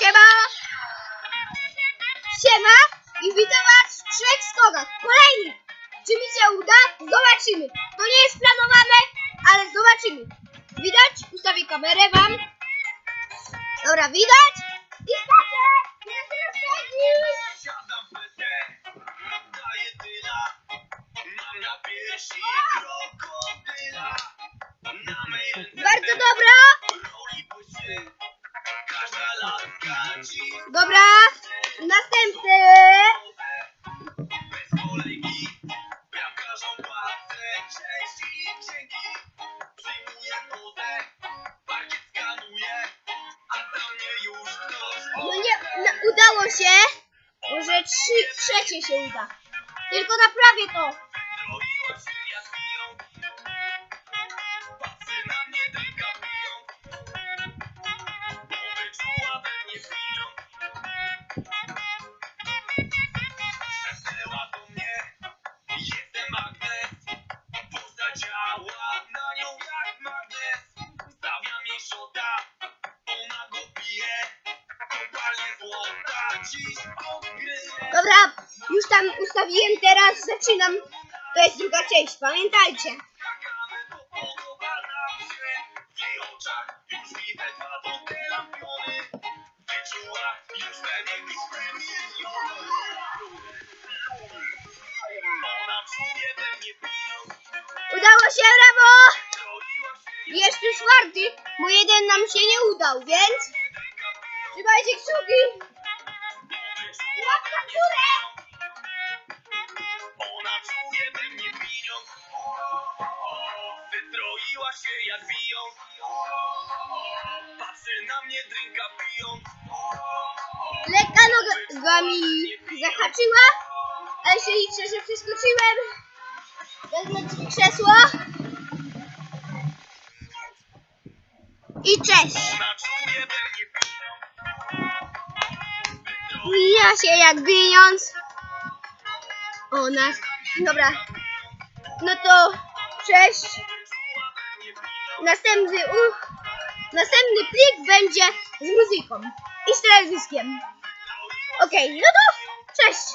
Siema! Siema! I witam was w trzech skokach. Kolejny! Czy mi się uda? Zobaczymy. To nie jest planowane, ale zobaczymy. Widać? Ustawię kamerę wam. Dobra, widać? I! Już ktoś No nie, no, udało się. Może trzy, trzecie się uda. Tylko naprawię to. Dobra, już tam ustawiłem, teraz zaczynam. To jest druga część, pamiętajcie. Udało się, brawo! Jeszcze czwarty, bo jeden nam się nie udał, więc trzymajcie kciuki. Górę. Ona czuje we mnie pieniądz Wytroiła się jak biją Patrzy na mnie, drinka piją Lekka nogami zahaczyła, ale się liczę, że przeskoczyłem. Wezmę ci krzesło. I cześć. Mija się jak pieniądz. O, nas. Dobra. No to cześć. Następny uch. Następny plik będzie z muzyką i z teledyskiem. Okej, no to cześć.